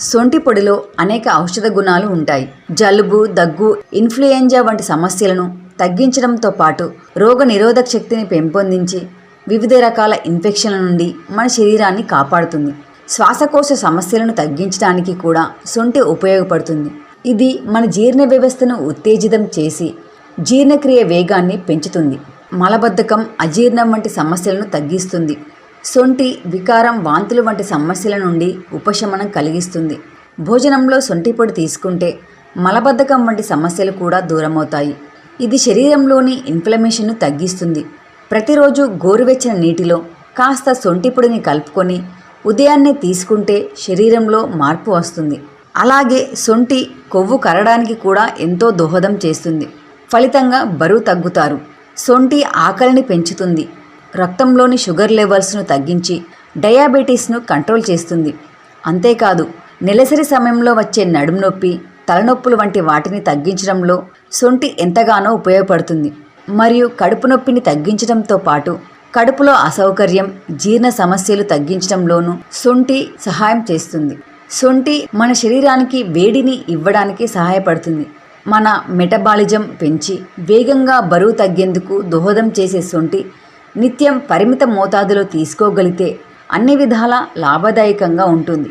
సొంటి పొడిలో అనేక ఔషధ గుణాలు ఉంటాయి. జలుబు దగ్గు ఇన్ఫ్లుయెంజా వంటి సమస్యలను తగ్గించడంతో పాటు రోగ నిరోధక శక్తిని పెంపొందించి వివిధ రకాల ఇన్ఫెక్షన్ల నుండి మన శరీరాన్ని కాపాడుతుంది. శ్వాసకోశ సమస్యలను తగ్గించడానికి కూడా సొంటి ఉపయోగపడుతుంది. ఇది మన జీర్ణ వ్యవస్థను ఉత్తేజితం చేసి జీర్ణక్రియ వేగాన్ని పెంచుతుంది. మలబద్ధకం అజీర్ణం వంటి సమస్యలను తగ్గిస్తుంది. సొంటి వికారం వాంతులు వంటి సమస్యల నుండి ఉపశమనం కలిగిస్తుంది. భోజనంలో సొంటి పొడి తీసుకుంటే మలబద్ధకం వంటి సమస్యలు కూడా దూరమవుతాయి. ఇది శరీరంలోని ఇన్ఫ్లమేషన్ను తగ్గిస్తుంది. ప్రతిరోజు గోరువెచ్చని నీటిలో కాస్త సొంటి పొడిని కలుపుకొని ఉదయాన్నే తీసుకుంటే శరీరంలో మార్పు వస్తుంది. అలాగే సొంటి కొవ్వు కరడానికి కూడా ఎంతో దోహదం చేస్తుంది. ఫలితంగా బరువు తగ్గుతారు. సొంటి ఆకలిని పెంచుతుంది. రక్తంలోని షుగర్ లెవెల్స్ను తగ్గించి డయాబెటీస్ను కంట్రోల్ చేస్తుంది. అంతేకాదు నెలసరి సమయంలో వచ్చే నడుము నొప్పి తలనొప్పులు వంటి వాటిని తగ్గించడంలో సొంటి ఎంతగానో ఉపయోగపడుతుంది. మరియు కడుపు నొప్పిని తగ్గించడంతో పాటు కడుపులో అసౌకర్యం జీర్ణ సమస్యలు తగ్గించడంలోనూ సొంటి సహాయం చేస్తుంది. సొంటి మన శరీరానికి వేడిని ఇవ్వడానికి సహాయపడుతుంది. మన మెటబాలిజం పెంచి వేగంగా బరువు తగ్గేందుకు దోహదం చేసే సొంటి నిత్యం పరిమిత మోతాదులో తీసుకోగలిగితే అన్ని విధాలా లాభదాయకంగా ఉంటుంది.